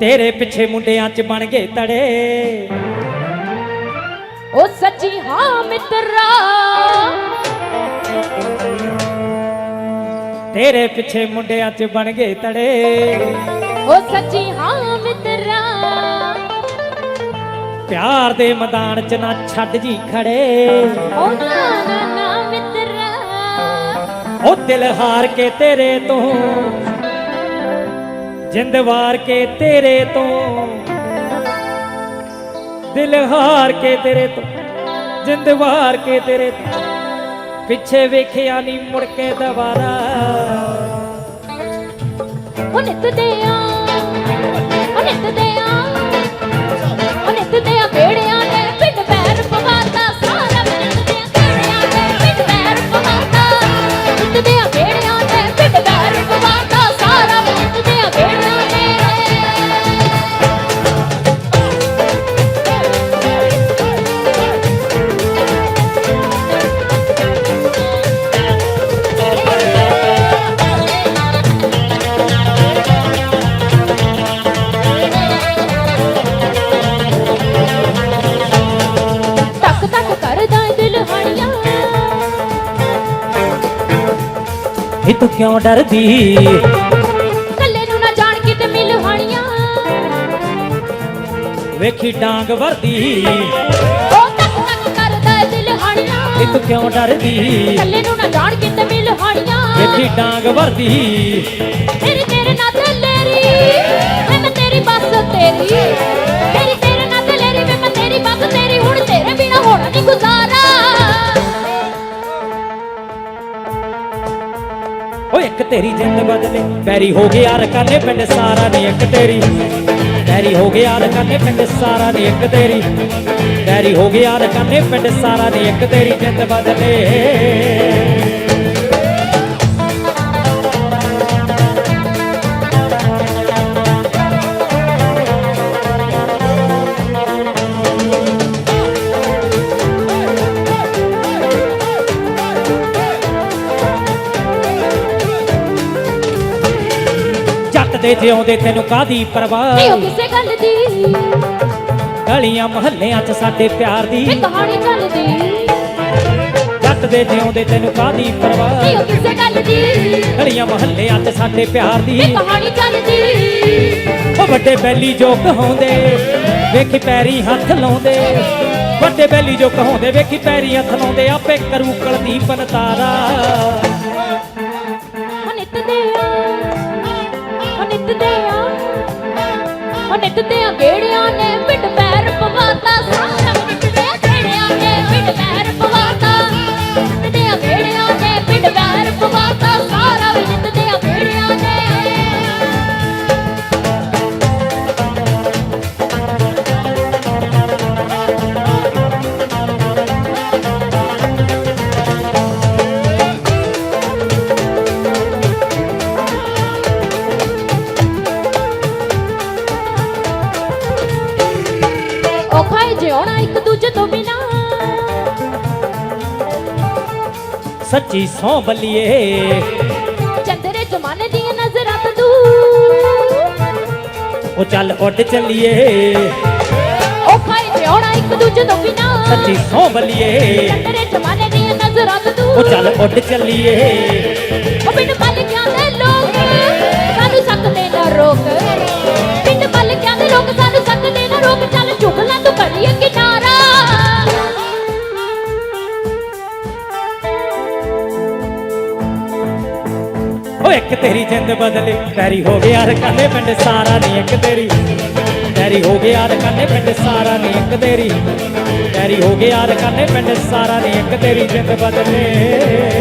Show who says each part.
Speaker 1: ਤੇਰੇ ਪਿੱਛੇ ਮੁੰਡਿਆਂ 'ਚ ਬਣ ਗਏ ਤੜੇ।
Speaker 2: ਉਹ ਸੱਚੀ ਹਾਂ ਮਿੱਤਰਾ।
Speaker 1: ਤੇਰੇ ਪਿੱਛੇ ਮੁੰਡਿਆਂ 'ਚ ਬਣ ਗਏ ਤੜੇ।
Speaker 2: ਉਹ ਸੱਚੀ ਹਾਂ ਮਿੱਤਰਾ।
Speaker 1: ਪਿਆਰ ਦੇ ਮੈਦਾਨ 'ਚ ਨਾ ਛੱਡ ਜੀ ਖੜੇ।
Speaker 2: ਉਹ ਨਾ ਨਾ ਨਾ ਮਿੱਤਰਾ।
Speaker 1: ਉਹ ਦਿਲ ਹਾਰ ਕੇ ਤੇਰੇ ਤੋਂ ਜਿੰਦ ਵਾਰ ਕੇ ਤੇਰੇ ਤੋਂ। ਦਿਲ ਹਾਰ ਕੇ ਤੇਰੇ ਤੋਂ, ਜਿੰਦ ਵਾਰ ਕੇ ਤੇਰੇ ਤੋਂ। ਪਿੱਛੇ ਵੇਖਿਆ ਨਹੀਂ ਮੁੜ ਕੇ ਦੁਬਾਰਾ।
Speaker 2: ਉਹ ਨਿੱਤ ਦੇ
Speaker 1: ਇਹ ਤੂੰ ਕਿਉਂ ਡਰਦੀ?
Speaker 2: ਕੱਲੇ ਨੂੰ ਨਾ ਜਾਣ ਕੇ ਤੇ ਮਿਲ ਹਾਣੀਆਂ।
Speaker 1: ਵੇਖੀ ਡਾਂਗ ਵਰਦੀ।
Speaker 2: ਉਹ ਟਕ ਟਕ ਕਰਦਾ ਦਿਲ ਹਾਣੀਆਂ।
Speaker 1: ਇਹ ਤੂੰ ਕਿਉਂ ਡਰਦੀ?
Speaker 2: ਕੱਲੇ ਨੂੰ ਨਾ ਜਾਣ ਕੇ ਤੇ ਮਿਲ ਹਾਣੀਆਂ।
Speaker 1: ਵੇਖੀ ਡਾਂਗ ਵਰਦੀ।
Speaker 2: ਤੇਰੀ ਤੇਰੇ ਨਾਲ ਤੇਰੀ ਮੈਂ ਮੈਂ ਤੇਰੀ ਬਸ ਤੇਰੇ।
Speaker 1: ਓ ਇੱਕ ਤੇਰੀ ਜਿੰਦ ਬਦਲੇ। ਪੈਰੀ ਹੋ ਗਿਆ ਰਕਾਨੇ ਪਿੰਡ ਸਾਰਾ ਨੀ ਇੱਕ ਤੇਰੀ। ਪੈਰੀ ਹੋ ਗਿਆ ਰਕਾਨੇ ਪਿੰਡ ਸਾਰਾ ਨੀ ਇੱਕ ਤੇਰੀ। ਪੈਰੀ ਹੋ ਗਿਆ ਰਕਾਨੇ ਪਿੰਡ ਸਾਰਾ ਨੀ ਇੱਕ ਤੇਰੀ ਜਿੰਦ ਬਦਲੇ। ਜੱਟ ਦੇ ਜਿਉਂਦੇ ਤੈਨੂੰ ਕਾਦੀ ਪਰਵਾਹ?
Speaker 2: ਨਹੀਂ ਉਹ ਕਿਸੇ ਗੱਲ ਦੀ।
Speaker 1: ਗਲੀਆਂ ਮਹੱਲਿਆਂ 'ਚ ਸਾਡੇ ਪਿਆਰ ਦੀ।
Speaker 2: ਇਹ ਕਹਾਣੀ ਚੱਲਦੀ
Speaker 1: ਜੱਟ ਦੇ ਜਿਉਂਦੇ ਤੈਨੂੰ ਕਾਦੀ ਪਰਵਾਹ?
Speaker 2: ਨਹੀਂ ਉਹ ਕਿਸੇ ਗੱਲ ਦੀ।
Speaker 1: ਗਲੀਆਂ ਮਹੱਲਿਆਂ 'ਚ ਸਾਡੇ ਪਿਆਰ ਦੀ।
Speaker 2: ਇਹ ਕਹਾਣੀ ਚੱਲਦੀ
Speaker 1: ਉਹ ਵੱਡੇ ਬੈਲੀ ਜੋ ਕਹਾਉਂਦੇ ਵੇਖੀ ਪੈਰੀ ਹੱਥ ਲਾਉਂਦੇ। ਵੱਡੇ ਬੈਲੀ ਜੋ ਕਹਾਉਂਦੇ ਵੇਖੀ ਪੈਰੀ ਹੱਥ ਲਾਉਂਦੇ ਆਪੇ ਕਰੂ ਕੁਲਦੀਪ ਨਤਾਰਾ।
Speaker 2: ਉਹ ਆ। ਉਹ ਨਿੱਤ ਆ ਗੇੜਿਆਂ ਨੇ ਪਿੰਡ ਪੈਰ ਪਵਾਤਾ ਸਾਰਾ ਜਿਉਣਾ ਇੱਕ ਦੂਜੇ ਤੋਂ ਬਿਨਾ।
Speaker 1: ਸੱਚੀ ਸੌ ਬੱਲੀਏ।
Speaker 2: ਚੰਦਰੇ ਜ਼ਮਾਨੇ ਦੀਆਂ ਨਜ਼ਰਾਂ ਤੋਂ ਦੂਰ।
Speaker 1: ਉਹ ਚੱਲ ਉੱਡ ਚੱਲੀਏ।
Speaker 2: ਔਖਾ ਏ ਜਿਉਣਾ ਇੱਕ ਦੂਜੇ ਤੋਂ ਬਿਨਾ।
Speaker 1: ਸੱਚੀ ਸੌ ਬੱਲੀਏ।
Speaker 2: ਚੰਦਰੇ ਜ਼ਮਾਨੇ ਦੀਆਂ ਨਜ਼ਰਾਂ ਤੋਂ ਦੂਰ।
Speaker 1: ਉਹ ਚੱਲ ਉੱਡ ਚੱਲੀਏ।
Speaker 2: ਉਹ ਪਿੰਡ ਪਲਕਿਆਂ ਦੇ ਲੋਕ
Speaker 1: ਇੱਕ ਤੇਰੀ ਜਿੰਦ ਬਦਲੇ। ਪੈਰੀ ਹੋ ਗਿਆ ਰਕਾਨੇ ਪਿੰਡ ਸਾਰਾ ਨਹੀਂ ਇੱਕ ਤੇਰੀ। ਪੈਰੀ ਹੋ ਗਿਆ ਰਕਾਨੇ ਪਿੰਡ ਸਾਰਾ ਨਹੀਂ ਇੱਕ ਤੇਰੀ। ਪੈਰੀ ਹੋ ਗਿਆ ਰਕਾਨੇ ਪਿੰਡ ਸਾਰਾ ਨਹੀਂ ਇੱਕ ਤੇਰੀ ਜਿੰਦ ਬਦਲੇ।